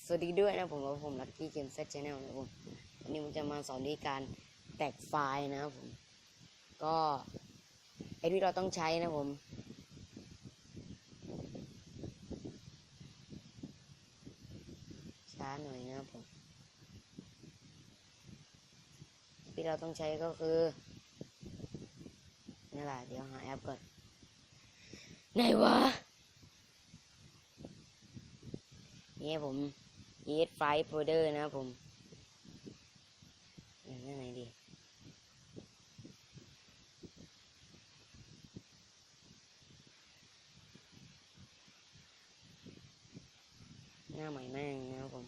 สวัสดีด้วยนะผมว่าผมลักกี้เกมเซตชาแนลนะผมวันนี้ผมจะมาสอนวิธีการแตกไฟล์นะผม ก็ไอที่เราต้องใช้นะผม ช้าหน่อยนะผมที่เราต้องใช้ก็คือนี่แหละเดี๋ยวหาแอปก่อนไหนวะ นี่ผม ES File Folder นะผมอยู่ที่ไหนดีหน้าใหม่แม่งนะครับผม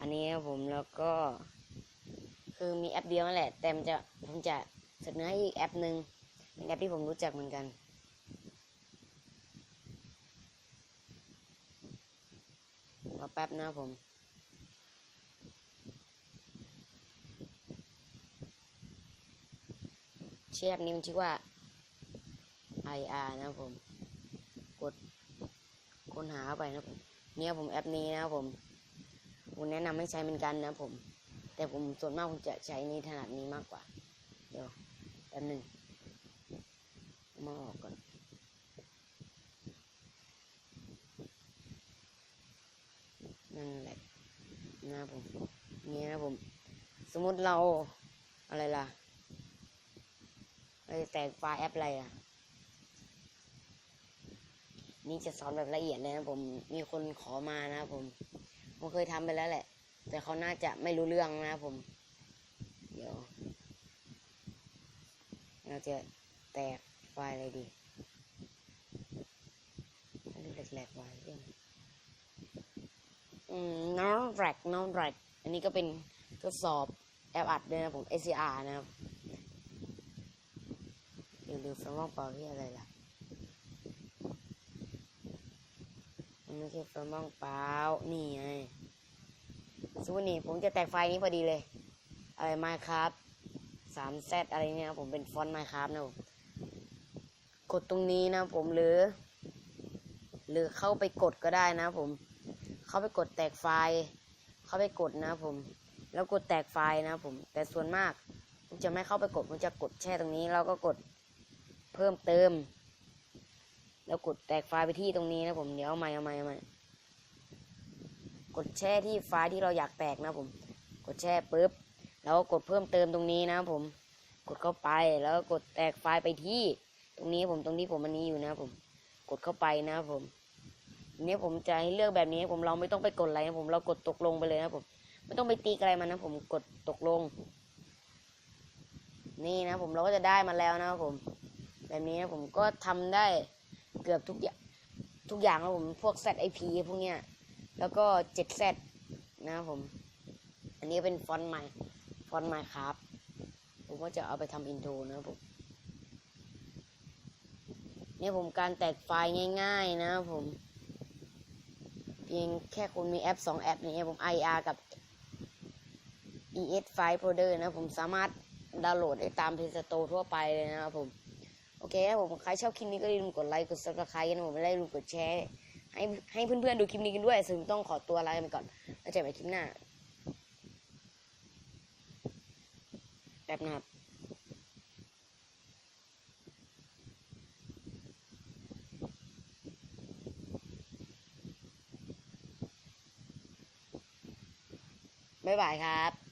อันนี้ครับผมแล้วก็ คือมีแอปเดียวนั่นแหละ แต่มันจะผมจะเสนอให้อีกแอปหนึ่งเป็นแอปที่ผมรู้จักเหมือนกัน รอแป๊บนะผมเชือแอปนี้มันชื่อว่า IR นะผม กดค้นหาไปนะผมเนี่ยผมแอปนี้นะผมผมแนะนำให้ใช้เหมือนกันนะผม แต่ผมส่วนมากผมจะใช้นี้ถนัดนี้มากกว่า เดี๋ยวแป๊บหนึ่งเอามาออกก่อน นั่นแหละ นี่นะผม สมมติเราอะไรล่ะเราจะแตกไฟล์แอปอะไรอะ นี่จะสอนแบบละเอียดเลยนะผม มีคนขอมานะผม ผมเคยทำไปแล้วแหละ แต่เขาน่าจะไม่รู้เรื่องนะผม เดี๋ยว เราจะแตกไฟล์อะไรดีอันนี้แหลกๆไว้เรื่อง แรกน้องแรกอันนี้ก็เป็นทดสอบแอปอัดด้วยนะผม SCR นะครับเดี๋ยวดูฟังว่างเปล่าที่อะไรล่ะมันไม่ใช่ฟังว่างเปล่านี่ไงสมมตินี่ผมจะแตกไฟนี้พอดีเลย อะไร Minecraft 3 Z อะไรเนี่ยนะผมเป็นฟอนต์ Minecraft นะผมกดตรงนี้นะผมหรือ หรือเข้าไปกดก็ได้นะผม เข้าไปกดแตกไฟล์ เข้าไปกดนะผม แล้วกดแตกไฟล์นะผม แต่ส่วนมากผมจะไม่เข้าไปกดผมจะกดแช่ตรงนี้ แล้วก็กดเพิ่มเติม แล้วกดแตกไฟล์ไปที่ตรงนี้นะผมเดี๋ยวเอาใหม่เอาใหม่เอาใหม่กดแช่ที่ไฟล์ที่เราอยากแตกนะผม กดแช่ปุ๊บแล้วก็กดเพิ่มเติมตรงนี้นะผม กดเข้าไปแล้วก็กดแตกไฟล์ไปที่ ตรงนี้ผมตรงนี้ผมอันนี้อยู่นะผม กดเข้าไปนะผม นี้ผมจะให้เลือกแบบนี้ผมเราไม่ต้องไปกดอะไรนะผมเรากดตกลงไปเลยนะผมไม่ต้องไปตีอะไรมันนะผมกดตกลง นี่นะผมเราก็จะได้มาแล้วนะครับผม แบบนี้นะผมก็ทำได้เกือบทุกอย่างทุกอย่างนะผมพวก ZIP พวกเนี้ยแล้วก็ 7Z นะครับผม อันนี้เป็นฟอนต์ใหม่ฟอนต์ใหม่ครับ ผมก็จะเอาไปทำอินโทรนะครับผมนี่ผมการแตกไฟล์ง่าย ๆ นะครับผม เพียงแค่คุณมีแอป 2 แอปนี้ผม IR กับ ES File Folder นะผมสามารถดาวน์โหลดได้ตาม Play Store ทั่วไปเลยนะครับผม โอเคครับผม ใครชอบคลิปนี้ก็อย่าลืมกดไลค์กด Subscribe กันผมไม่ได้ลืมกดแชร์ ให้ให้เพื่อนๆดูคลิปนี้กันด้วยซึ่งต้องขอตัวลาไปก่อน แล้วเจอกันใหม่คลิปหน้าแป๊บนะครับ บ๊ายบายครับ